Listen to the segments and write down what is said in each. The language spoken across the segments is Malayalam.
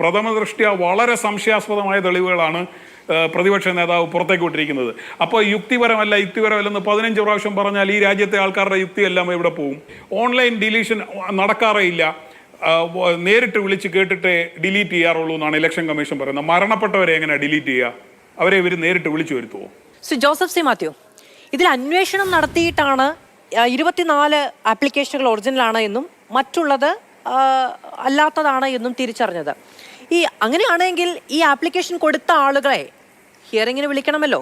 പ്രഥമ ദൃഷ്ടിയ വളരെ സംശയാസ്പദമായ തെളിവുകളാണ് പ്രതിപക്ഷ നേതാവ് പുറത്തേക്ക് വിട്ടിരിക്കുന്നത്. അപ്പോൾ യുക്തിപരമല്ല യുക്തിപരമല്ലെന്ന് പതിനഞ്ച് പ്രാവശ്യം പറഞ്ഞാൽ ഈ രാജ്യത്തെ ആൾക്കാരുടെ യുക്തിയെല്ലാം ഇവിടെ പോവും? ഓൺലൈൻ ഡിലീഷൻ നടക്കാറേ ഇല്ല. നേരിട്ട് വിളിച്ച് കേട്ടിട്ടേ ഡിലീറ്റ് ചെയ്യാറുള്ളൂ എന്നാണ് ഇലക്ഷൻ കമ്മീഷൻ പറയുന്നത്. മരണപ്പെട്ടവരെ എങ്ങനെ ഡിലീറ്റ് ചെയ്യുക അവരെ ഇവർ നേരിട്ട് വിളിച്ചു വരുത്തുമോ സി ജോസഫ് സി മാത്യു ഇതിൽ അന്വേഷണം നടത്തിയിട്ടാണ് ഇരുപത്തിനാല് ആപ്ലിക്കേഷനുകൾ ഒറിജിനലാണ് എന്നും മറ്റുള്ളത് അല്ലാത്തതാണ് എന്നും തിരിച്ചറിഞ്ഞത്. ഈ അങ്ങനെയാണെങ്കിൽ ഈ ആപ്ലിക്കേഷൻ കൊടുത്ത ആളുകളെ ഹിയറിങ്ങിന് വിളിക്കണമല്ലോ.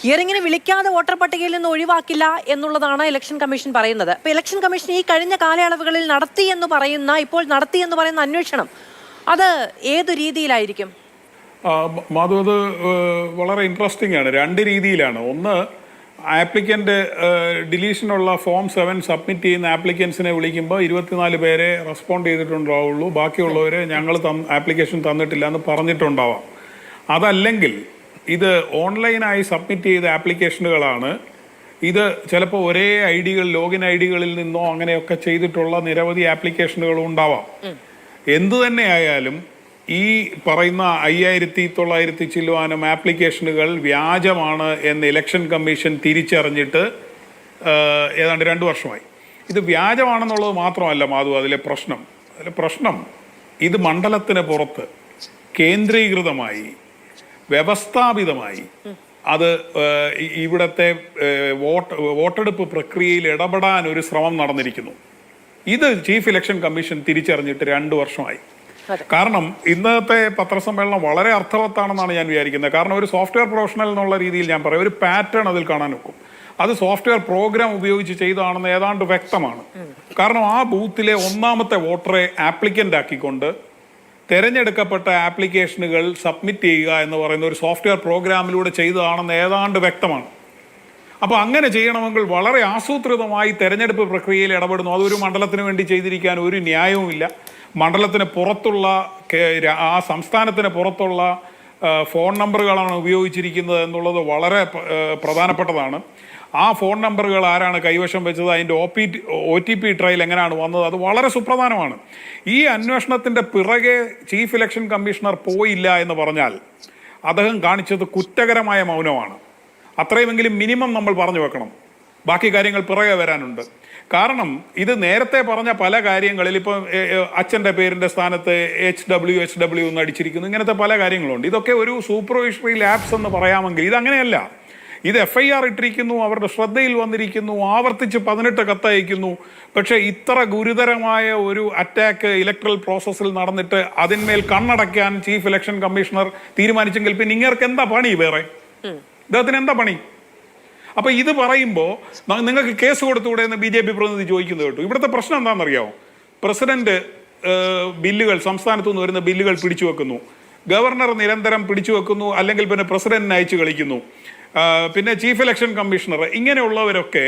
ഹിയറിങ്ങിന് വിളിക്കാതെ വോട്ടർ പട്ടികയിൽ നിന്ന് ഒഴിവാക്കില്ല എന്നുള്ളതാണ് ഇലക്ഷൻ കമ്മീഷൻ പറയുന്നത്. അപ്പൊ ഇലക്ഷൻ കമ്മീഷൻ ഈ കഴിഞ്ഞ കാലയളവുകളിൽ നടത്തി എന്ന് പറയുന്ന ഇപ്പോൾ നടത്തി എന്ന് പറയുന്ന അന്വേഷണം അത് ഏതു രീതിയിലായിരിക്കും? മാധു അത് വളരെ ഇൻട്രസ്റ്റിംഗ് ആണ്. രണ്ട് രീതിയിലാണ്. ഒന്ന് ആപ്ലിക്കന്റ് ഡിലീഷനുള്ള ഫോം സെവൻ സബ്മിറ്റ് ചെയ്യുന്ന ആപ്ലിക്കൻസിനെ വിളിക്കുമ്പോൾ ഇരുപത്തിനാല് പേരെ റെസ്പോണ്ട് ചെയ്തിട്ടുണ്ടാവുള്ളൂ. ബാക്കിയുള്ളവരെ ഞങ്ങൾ തന്ന് ആപ്ലിക്കേഷൻ തന്നിട്ടില്ല എന്ന് പറഞ്ഞിട്ടുണ്ടാവാം. അതല്ലെങ്കിൽ ഇത് ഓൺലൈനായി സബ്മിറ്റ് ചെയ്ത ആപ്ലിക്കേഷനുകളാണ്. ഇത് ചിലപ്പോൾ ഒരേ ഐ ഡികൾ ലോഗിൻ ഐ ഡികളിൽ നിന്നോ അങ്ങനെയൊക്കെ ചെയ്തിട്ടുള്ള നിരവധി ആപ്ലിക്കേഷനുകളും ഉണ്ടാവാം. എന്തു തന്നെ ആയാലും ഈ പറയുന്ന അയ്യായിരത്തി തൊള്ളായിരത്തി ചില്ലുവാനും ആപ്ലിക്കേഷനുകൾ വ്യാജമാണ് എന്ന് ഇലക്ഷൻ കമ്മീഷൻ തിരിച്ചറിഞ്ഞിട്ട് ഏതാണ്ട് രണ്ട് വർഷമായി. ഇത് വ്യാജമാണെന്നുള്ളത് മാത്രമല്ല മാധു അതിലെ പ്രശ്നം. അതിലെ പ്രശ്നം ഇത് മണ്ഡലത്തിന് പുറത്ത് കേന്ദ്രീകൃതമായി വ്യവസ്ഥാപിതമായി അത് ഇവിടുത്തെ വോട്ട് വോട്ടെടുപ്പ് പ്രക്രിയയിൽ ഇടപെടാൻ ഒരു ശ്രമം നടന്നിരിക്കുന്നു. ഇത് ചീഫ് ഇലക്ഷൻ കമ്മീഷൻ തിരിച്ചറിഞ്ഞിട്ട് രണ്ട് വർഷമായി. കാരണം ഇന്നത്തെ പത്രസമ്മേളനം വളരെ അർത്ഥവത്താണെന്നാണ് ഞാൻ വിചാരിക്കുന്നത്. കാരണം ഒരു സോഫ്റ്റ്വെയർ പ്രൊഫഷണൽ എന്നുള്ള രീതിയിൽ ഞാൻ പറയാം. ഒരു പാറ്റേൺ അതിൽ കാണാൻ ഒക്കും. അത് സോഫ്റ്റ്വെയർ പ്രോഗ്രാം ഉപയോഗിച്ച് ചെയ്തതാണെന്ന് ഏതാണ്ട് വ്യക്തമാണ്. കാരണം ആ ബൂത്തിലെ ഒന്നാമത്തെ വോട്ടറെ ആപ്ലിക്കന്റ് ആക്കിക്കൊണ്ട് തിരഞ്ഞെടുക്കപ്പെട്ട ആപ്ലിക്കേഷനുകൾ സബ്മിറ്റ് ചെയ്യുക എന്ന് പറയുന്ന ഒരു സോഫ്റ്റ്വെയർ പ്രോഗ്രാമിലൂടെ ചെയ്തതാണെന്ന് ഏതാണ്ട് വ്യക്തമാണ്. അപ്പോൾ അങ്ങനെ ചെയ്യണമെങ്കിൽ വളരെ ആസൂത്രിതമായി തെരഞ്ഞെടുപ്പ് പ്രക്രിയയിൽ ഇടപെടുന്നു. അതൊരു മണ്ഡലത്തിന് വേണ്ടി ചെയ്തിരിക്കാൻ ഒരു ന്യായവുമില്ല. മണ്ഡലത്തിന് പുറത്തുള്ള ആ സംസ്ഥാനത്തിന് പുറത്തുള്ള ഫോൺ നമ്പറുകളാണ് ഉപയോഗിച്ചിരിക്കുന്നത് എന്നുള്ളത് വളരെ പ്രധാനപ്പെട്ടതാണ്. ആ ഫോൺ നമ്പറുകൾ ആരാണ് കൈവശം വെച്ചത്? അതിന്റെ O P O T P trial എങ്ങനെയാണ് വന്നത്? അത് വളരെ സുപ്രധാനമാണ്. ഈ അന്വേഷണത്തിന്റെ പിറകെ ചീഫ് ഇലക്ഷൻ കമ്മീഷണർ പോയില്ല എന്ന് പറഞ്ഞാൽ അദ്ദേഹം കാണിച്ചത് കുറ്റകരമായ മൗനമാണ്. അത്രയുമെങ്കിലും മിനിമം നമ്മൾ പറഞ്ഞു വെക്കണം. ബാക്കി കാര്യങ്ങൾ പിറകെ വരാനുണ്ട്. കാരണം ഇത് നേരത്തെ പറഞ്ഞ പല കാര്യങ്ങളിൽ ഇപ്പം അച്ഛന്റെ പേരിന്റെ സ്ഥാനത്ത് എച്ച് ഡബ്ല്യു എച്ച് ഡബ്ല്യു എന്ന് അടിച്ചിരിക്കുന്നു. ഇങ്ങനത്തെ പല കാര്യങ്ങളുണ്ട്. ഇതൊക്കെ ഒരു സൂപ്പർവൈസറി ലാബ്സ് എന്ന് പറയാമെങ്കിൽ ഇതങ്ങനെയല്ല. ഇത് എഫ് ഐ ആർ ഇട്ടിരിക്കുന്നു അവരുടെ ശ്രദ്ധയിൽ വന്നിരിക്കുന്നു ആവർത്തിച്ച് പതിനെട്ട് കത്തയക്കുന്നു. പക്ഷേ ഇത്ര ഗുരുതരമായ ഒരു അറ്റാക്ക് ഇലക്ട്രൽ പ്രോസസ്സിൽ നടന്നിട്ട് അതിന്മേൽ കണ്ണടയ്ക്കാൻ ചീഫ് ഇലക്ഷൻ കമ്മീഷണർ തീരുമാനിച്ചെങ്കിൽ പിന്നെ ഇങ്ങർക്ക് എന്താ പണി വേറെ? ഇദ്ദേഹത്തിന് എന്താ പണി? അപ്പൊ ഇത് പറയുമ്പോൾ നിങ്ങൾക്ക് കേസ് കൊടുത്തുകൂടെ എന്ന് ബി ജെ പി പ്രതിനിധി ചോദിക്കുന്നത് കേട്ടു. ഇവിടുത്തെ പ്രശ്നം എന്താണെന്നറിയാമോ പ്രസിഡന്റ് ബില്ലുകൾ സംസ്ഥാനത്തു നിന്ന് വരുന്ന ബില്ലുകൾ പിടിച്ചു വെക്കുന്നു. ഗവർണർ നിരന്തരം പിടിച്ചു വെക്കുന്നു അല്ലെങ്കിൽ പിന്നെ പ്രസിഡന്റിനെ അയച്ചു കളിക്കുന്നു. പിന്നെ ചീഫ് ഇലക്ഷൻ കമ്മീഷണർ ഇങ്ങനെയുള്ളവരൊക്കെ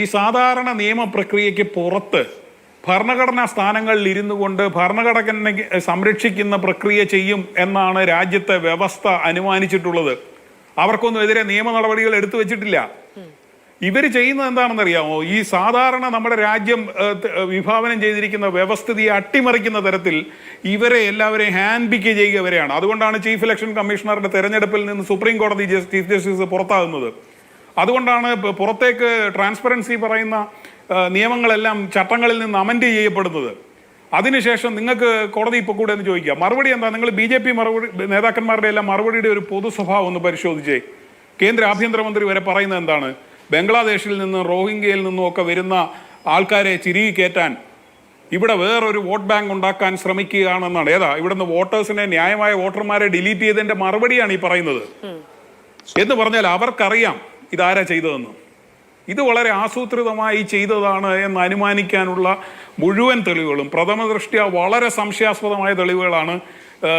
ഈ സാധാരണ നിയമപ്രക്രിയയ്ക്ക് പുറത്ത് ഭരണഘടനാ സ്ഥാനങ്ങളിൽ ഇരുന്നു കൊണ്ട് ഭരണഘടന സംരക്ഷിക്കുന്ന പ്രക്രിയ ചെയ്യും എന്നാണ് രാജ്യത്തെ വ്യവസ്ഥ അനുമാനിച്ചിട്ടുള്ളത്. അവർക്കൊന്നും എതിരെ നിയമ നടപടികൾ എടുത്തു വെച്ചിട്ടില്ല. ഇവർ ചെയ്യുന്നത് എന്താണെന്നറിയാമോ? ഈ സാധാരണ നമ്മുടെ രാജ്യം വിഭാവനം ചെയ്തിരിക്കുന്ന വ്യവസ്ഥിതിയെ അട്ടിമറിക്കുന്ന തരത്തിൽ ഇവരെ എല്ലാവരെയും ഹാൻഡ് പിക്ക് ചെയ്യുക വരെയാണ് അതുകൊണ്ടാണ് ചീഫ് ഇലക്ഷൻ കമ്മീഷണറുടെ തെരഞ്ഞെടുപ്പിൽ നിന്ന് സുപ്രീം കോടതി ചീഫ് ജസ്റ്റിസ് പുറത്താകുന്നത്. അതുകൊണ്ടാണ് പുറത്തേക്ക് ട്രാൻസ്പെറൻസി പറയുന്ന നിയമങ്ങളെല്ലാം ചട്ടങ്ങളിൽ നിന്ന് അമൻഡ് ചെയ്യപ്പെടുന്നത്. അതിനുശേഷം നിങ്ങൾക്ക് കോടതി ഇപ്പോൾ കൂടെ എന്ന് ചോദിക്കുക മറുപടി എന്താ? നിങ്ങൾ ബി ജെ പി മറുപടി നേതാക്കന്മാരുടെ എല്ലാം മറുപടിയുടെ ഒരു പൊതു സ്വഭാവം ഒന്ന് പരിശോധിച്ചേ. കേന്ദ്ര ആഭ്യന്തരമന്ത്രി വരെ പറയുന്നത് എന്താണ്? ബംഗ്ലാദേശിൽ നിന്ന് റോഹിംഗ്യയിൽ നിന്നും ഒക്കെ വരുന്ന ആൾക്കാരെ ചിരികി കയറ്റാൻ ഇവിടെ വേറൊരു വോട്ട് ബാങ്ക് ഉണ്ടാക്കാൻ ശ്രമിക്കുകയാണെന്നാണ്. ഏതാ? ഇവിടുന്ന് വോട്ടേഴ്സിനെ ന്യായമായ വോട്ടർമാരെ ഡിലീറ്റ് ചെയ്തതിന്റെ മറുപടിയാണ് ഈ പറയുന്നത്. എന്ന് പറഞ്ഞാൽ അവർക്കറിയാം ഇതാരാ ചെയ്തതെന്ന്. ഇത് വളരെ ആസൂത്രിതമായി ചെയ്തതാണ് എന്ന് അനുമാനിക്കാനുള്ള മുഴുവൻ തെളിവുകളും. പ്രഥമ ദൃഷ്ട്യ വളരെ സംശയാസ്പദമായ തെളിവുകളാണ്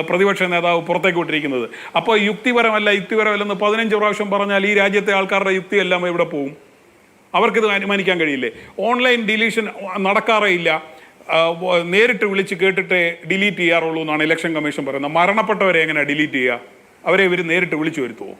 പ്രതിപക്ഷ നേതാവ് പുറത്തേക്ക് വിട്ടിരിക്കുന്നത്. അപ്പോൾ യുക്തിപരമല്ല യുക്തിപരമല്ലെന്ന് പതിനഞ്ച് പ്രാവശ്യം പറഞ്ഞാൽ ഈ രാജ്യത്തെ ആൾക്കാരുടെ യുക്തിയെല്ലാം ഇവിടെ പോവും? അവർക്കിത് അനുമാനിക്കാൻ കഴിയില്ലേ? ഓൺലൈൻ ഡിലീഷൻ നടക്കാറേ ഇല്ല. നേരിട്ട് വിളിച്ച് കേട്ടിട്ട് ഡിലീറ്റ് ചെയ്യാറുള്ളൂ എന്നാണ് ഇലക്ഷൻ കമ്മീഷൻ പറയുന്നത്. മരണപ്പെട്ടവരെ എങ്ങനെ ഡിലീറ്റ് ചെയ്യുക? അവരെ ഇവർ നേരിട്ട് വിളിച്ചു വരുത്തുമോ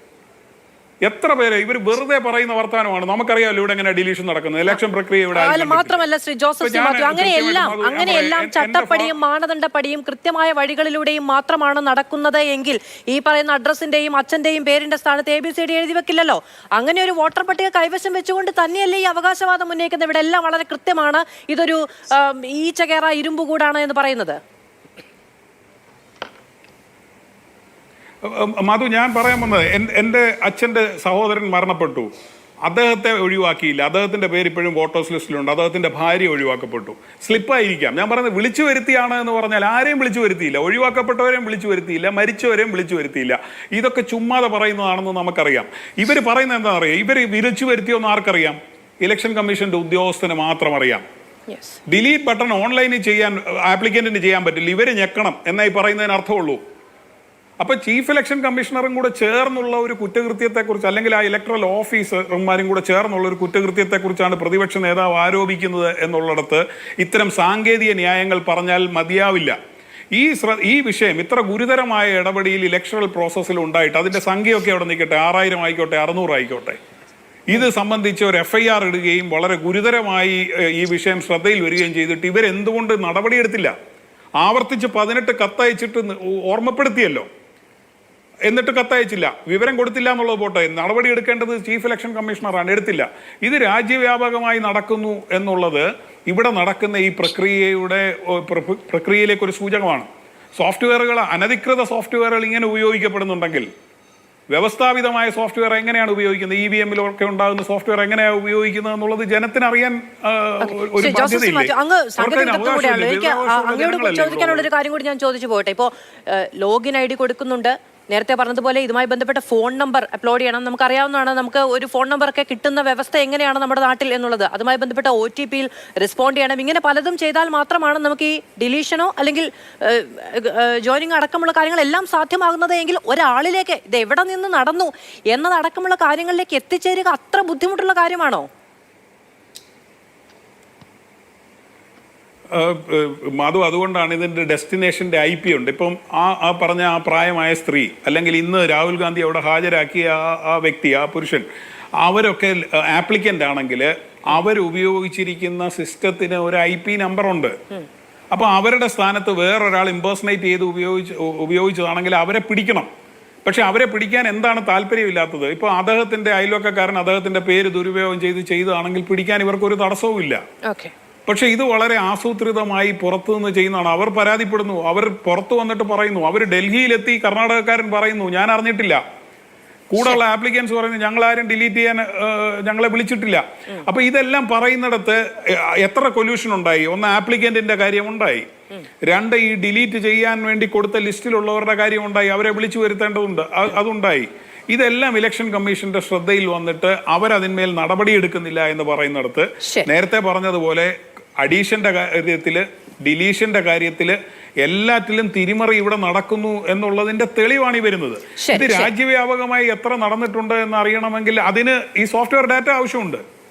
എത്ര പേര്? ഇവർ വെറുതെ പറയുന്ന വർത്തമാനമാണ് നമുക്കറിയാമല്ലോ ഇവിടെ എങ്ങനെ ഡിലീഷൻ നടക്കുന്നത്. ഇലക്ഷൻ പ്രക്രിയ ഇവിടെ മാത്രമല്ല ശ്രീ ജോസഫ് അങ്ങനെയെല്ലാം അങ്ങനെയെല്ലാം ചട്ടപ്പടിയും മാനദണ്ഡപ്പടിയും കൃത്യമായ വഴികളിലൂടെയും മാത്രമാണ് നടക്കുന്നത് എങ്കിൽ ഈ പറയുന്ന അഡ്രസ്സിന്റെയും അച്ഛന്റെയും പേരിന്റെ സ്ഥാനത്ത് എ ബി സി ഡി എഴുതി വെക്കില്ലല്ലോ. അങ്ങനെ ഒരു വോട്ടർ പട്ടിക കൈവശം വെച്ചുകൊണ്ട് തന്നെയല്ലേ ഈ അവകാശവാദം ഉന്നയിക്കുന്നത്? ഇവിടെ എല്ലാം വളരെ കൃത്യമാണ്. ഇതൊരു ഈ ഈച്ചകേറ ഇരുമ്പുകൂടാണ് എന്ന് പറയുന്നത്. മധു ഞാൻ പറയാൻ വന്നത് എന്റെ അച്ഛന്റെ സഹോദരൻ മരണപ്പെട്ടു. അദ്ദേഹത്തെ ഒഴിവാക്കിയില്ല. അദ്ദേഹത്തിന്റെ പേര് ഇപ്പോഴും വോട്ടേഴ്സ് ലിസ്റ്റിലുണ്ട്. അദ്ദേഹത്തിന്റെ ഭാര്യ ഒഴിവാക്കപ്പെട്ടു. സ്ലിപ്പായിരിക്കാം. ഞാൻ പറയുന്നത് വിളിച്ചു വരുത്തിയാണ് എന്ന് പറഞ്ഞാൽ ആരെയും വിളിച്ചു വരുത്തിയില്ല. ഒഴിവാക്കപ്പെട്ടവരെയും വിളിച്ചു വരുത്തിയില്ല. മരിച്ചവരെയും വിളിച്ചു വരുത്തിയില്ല. ഇതൊക്കെ ചുമ്മാതെ പറയുന്നതാണെന്ന് നമുക്കറിയാം. ഇവർ പറയുന്നത് എന്താ അറിയാം? ഇവർ വിളിച്ചു വരുത്തിയോന്ന് ആർക്കറിയാം? ഇലക്ഷൻ കമ്മീഷന്റെ ഉദ്യോഗസ്ഥന് മാത്രം അറിയാം. ഡിലീറ്റ് ബട്ടൺ ഓൺലൈനിൽ ചെയ്യാൻ ആപ്ലിക്കന്റിന് ചെയ്യാൻ പറ്റില്ല. ഇവർ ഞെക്കണം. എന്നായി പറയുന്നതിന് അർത്ഥമുള്ളൂ? അപ്പൊ ചീഫ് ഇലക്ഷൻ കമ്മീഷണറും കൂടെ ചേർന്നുള്ള ഒരു കുറ്റകൃത്യത്തെക്കുറിച്ച് അല്ലെങ്കിൽ ആ ഇലക്ട്രൽ ഓഫീസർമാരും കൂടെ ചേർന്നുള്ള ഒരു കുറ്റകൃത്യത്തെക്കുറിച്ചാണ് പ്രതിപക്ഷ നേതാവ് ആരോപിക്കുന്നത് എന്നുള്ളിടത്ത് ഇത്തരം സാങ്കേതിക ന്യായങ്ങൾ പറഞ്ഞാൽ മതിയാവില്ല. ഈ ഈ വിഷയം ഇത്ര ഗുരുതരമായ ഇടപെടിയിൽ ഇലക്ഷണൽ പ്രോസസ്സിൽ ഉണ്ടായിട്ട് അതിന്റെ സംഖ്യയൊക്കെ അവിടെ നിൽക്കട്ടെ ആറായിരം ആയിക്കോട്ടെ അറുന്നൂറ് ആയിക്കോട്ടെ. ഇത് സംബന്ധിച്ച് ഒരു എഫ് ഐ ആർ ഇടുകയും വളരെ ഗുരുതരമായി ഈ വിഷയം ശ്രദ്ധയിൽ വരികയും ചെയ്തിട്ട് ഇവരെന്തുകൊണ്ട് നടപടിയെടുത്തില്ല? ആവർത്തിച്ച് പതിനെട്ട് കത്തയച്ചിട്ട് ഓർമ്മപ്പെടുത്തിയല്ലോ. എന്നിട്ട് കത്തയച്ചില്ല. വിവരം കൊടുത്തില്ല എന്നുള്ളത് പോട്ടെ. നടപടി എടുക്കേണ്ടത് ചീഫ് ഇലക്ഷൻ കമ്മീഷണറാണ്. എടുത്തില്ല. ഇത് രാജ്യവ്യാപകമായി നടക്കുന്നു എന്നുള്ളത് ഇവിടെ നടക്കുന്ന ഈ പ്രക്രിയയുടെ പ്രക്രിയയിലേക്ക് ഒരു സൂചകമാണ്. സോഫ്റ്റ്വെയറുകൾ അനധികൃത സോഫ്റ്റ്വെയറുകൾ ഇങ്ങനെ ഉപയോഗിക്കപ്പെടുന്നുണ്ടെങ്കിൽ വ്യവസ്ഥാപിതമായ സോഫ്റ്റ്വെയർ എങ്ങനെയാണ് ഉപയോഗിക്കുന്നത്? ഇ വി എമ്മിലൊക്കെ ഉണ്ടാകുന്ന സോഫ്റ്റ്വെയർ എങ്ങനെയാണ് ഉപയോഗിക്കുന്നത് എന്നുള്ളത് ജനത്തിന് അറിയാൻ ഒരു ചോദിക്കാനുള്ള ഒരു കാര്യം കൂടി ഞാൻ ചോദിച്ചു പോട്ടെ. ഇപ്പോ ലോഗിൻ ഐ ഡി കൊടുക്കുന്നുണ്ട്. നേരത്തെ പറഞ്ഞതുപോലെ ഇതുമായി ബന്ധപ്പെട്ട ഫോൺ നമ്പർ അപ്ലോഡ് ചെയ്യണം. നമുക്ക് അറിയാവുന്നതാണ് നമുക്ക് ഒരു ഫോൺ നമ്പർ ഒക്കെ കിട്ടുന്ന വ്യവസ്ഥ എങ്ങനെയാണ് നമ്മുടെ നാട്ടിൽ എന്നുള്ളത്. അതുമായി ബന്ധപ്പെട്ട ഒ ടി പിയിൽ റെസ്പോണ്ട് ചെയ്യണം. ഇങ്ങനെ പലതും ചെയ്താൽ മാത്രമാണ് നമുക്ക് ഈ ഡിലീഷനോ അല്ലെങ്കിൽ ജോയിനിങ് അടക്കമുള്ള കാര്യങ്ങളെല്ലാം സാധ്യമാകുന്നത് എങ്കിൽ ഒരാളിലേക്ക് ഇത് എവിടെ നിന്ന് നടന്നു എന്നതടക്കമുള്ള കാര്യങ്ങളിലേക്ക് എത്തിച്ചേരുക അത്ര ബുദ്ധിമുട്ടുള്ള കാര്യമാണോ? മധു അതുകൊണ്ടാണ് ഇതിന്റെ ഡെസ്റ്റിനേഷന്റെ ഐ പി ഉണ്ട്. ഇപ്പം ആ ആ പറഞ്ഞ ആ പ്രായമായ സ്ത്രീ അല്ലെങ്കിൽ ഇന്ന് രാഹുൽ ഗാന്ധി അവിടെ ഹാജരാക്കിയ ആ ആ വ്യക്തി ആ പുരുഷൻ അവരൊക്കെ ആപ്ലിക്കന്റ് ആണെങ്കിൽ അവരുപയോഗിച്ചിരിക്കുന്ന സിസ്റ്റത്തിന് ഒരു ഐ പി നമ്പറുണ്ട് ഉണ്ട്. അപ്പൊ അവരുടെ സ്ഥാനത്ത് വേറൊരാൾ ഇമ്പേഴ്സണേറ്റ് ചെയ്ത് ഉപയോഗിച്ച് ഉപയോഗിച്ചതാണെങ്കിൽ അവരെ പിടിക്കണം. പക്ഷെ അവരെ പിടിക്കാൻ എന്താണ് താല്പര്യമില്ലാത്തത്? ഇപ്പോൾ അദ്ദേഹത്തിന്റെ അയൽവക്കക്കാരൻ അദ്ദേഹത്തിന്റെ പേര് ദുരുപയോഗം ചെയ്ത് ചെയ്തതാണെങ്കിൽ പിടിക്കാൻ ഇവർക്കൊരു തടസ്സവും ഇല്ല പക്ഷെ ഇത് വളരെ ആസൂത്രിതമായി പുറത്തു നിന്ന് ചെയ്യുന്നതാണ്. അവർ പരാതിപ്പെടുന്നു. അവർ പുറത്തു വന്നിട്ട് പറയുന്നു. അവർ ഡൽഹിയിലെത്തി കർണാടകക്കാരൻ പറയുന്നു. ഞാൻ അറിഞ്ഞിട്ടില്ല. കൂടെയുള്ള ആപ്ലിക്കൻസ് പറയുന്നു ഞങ്ങൾ ആരും ഡിലീറ്റ് ചെയ്യാൻ ഞങ്ങളെ വിളിച്ചിട്ടില്ല. അപ്പൊ ഇതെല്ലാം പറയുന്നിടത്ത് എത്ര കൊല്യൂഷൻ ഉണ്ടായി? ഒന്ന് ആപ്ലിക്കന്റിന്റെ കാര്യം ഉണ്ടായി. രണ്ട് ഈ ഡിലീറ്റ് ചെയ്യാൻ വേണ്ടി കൊടുത്ത ലിസ്റ്റിലുള്ളവരുടെ കാര്യം ഉണ്ടായി. അവരെ വിളിച്ചു വരുത്തേണ്ടതുണ്ട്. അതുണ്ടായി. ഇതെല്ലാം ഇലക്ഷൻ കമ്മീഷന്റെ ശ്രദ്ധയിൽ വന്നിട്ട് അവരതിന്മേൽ നടപടിയെടുക്കുന്നില്ല എന്ന് പറയുന്നിടത്ത് നേരത്തെ പറഞ്ഞതുപോലെ അഡീഷന്റെ കാര്യത്തിൽ ഡിലീഷന്റെ കാര്യത്തിൽ എല്ലാറ്റിലും തിരിമറി ഇവിടെ നടക്കുന്നു എന്നുള്ളതിന്റെ തെളിവാണ് ഈ വരുന്നത്. ഇത് രാജ്യവ്യാപകമായി എത്ര നടന്നിട്ടുണ്ട് എന്ന് അറിയണമെങ്കിൽ അതിന് ഈ സോഫ്റ്റ്വെയർ ഡാറ്റ ആവശ്യമുണ്ട്.